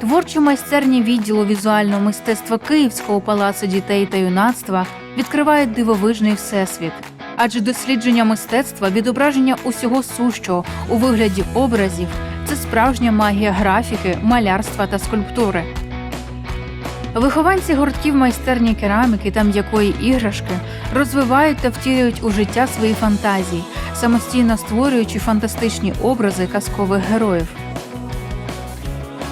Творчі майстерні відділу візуального мистецтва Київського палацу дітей та юнацтва відкривають дивовижний всесвіт. Адже дослідження мистецтва, відображення усього сущого у вигляді образів це справжня магія графіки, малярства та скульптури. Вихованці гуртків майстерні кераміки та м'якої іграшки розвивають та втілюють у життя свої фантазії, самостійно створюючи фантастичні образи казкових героїв.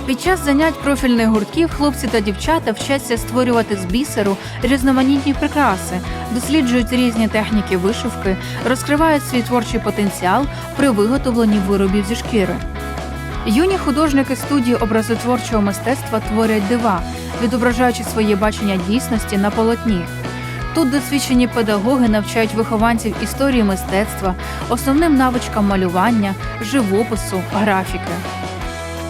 Під час занять профільних гуртків хлопці та дівчата вчаться створювати з бісеру різноманітні прикраси, досліджують різні техніки вишивки, розкривають свій творчий потенціал при виготовленні виробів зі шкіри. Юні художники студії образотворчого мистецтва творять дива, відображаючи своє бачення дійсності на полотні. Тут досвідчені педагоги навчають вихованців історії мистецтва, основним навичкам малювання, живопису, графіки.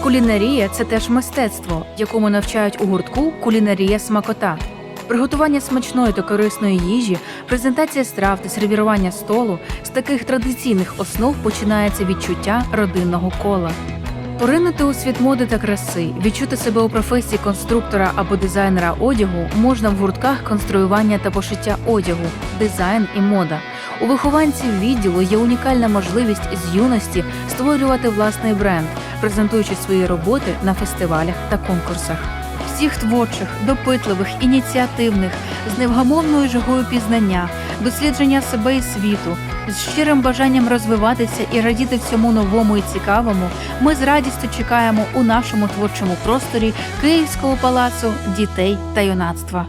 Кулінарія це теж мистецтво, якому навчають у гуртку кулінарія смакота. Приготування смачної та корисної їжі, презентація страв та сервірування столу з таких традиційних основ починається відчуття родинного кола. Поринути у світ моди та краси, відчути себе у професії конструктора або дизайнера одягу можна в гуртках конструювання та пошиття одягу, дизайн і мода. У вихованців відділу є унікальна можливість з юності створювати власний бренд, презентуючи свої роботи на фестивалях та конкурсах. Всіх творчих, допитливих, ініціативних, з невгамовною жагою пізнання, дослідження себе і світу, з щирим бажанням розвиватися і радіти всьому новому і цікавому, ми з радістю чекаємо у нашому творчому просторі Київського палацу дітей та юнацтва.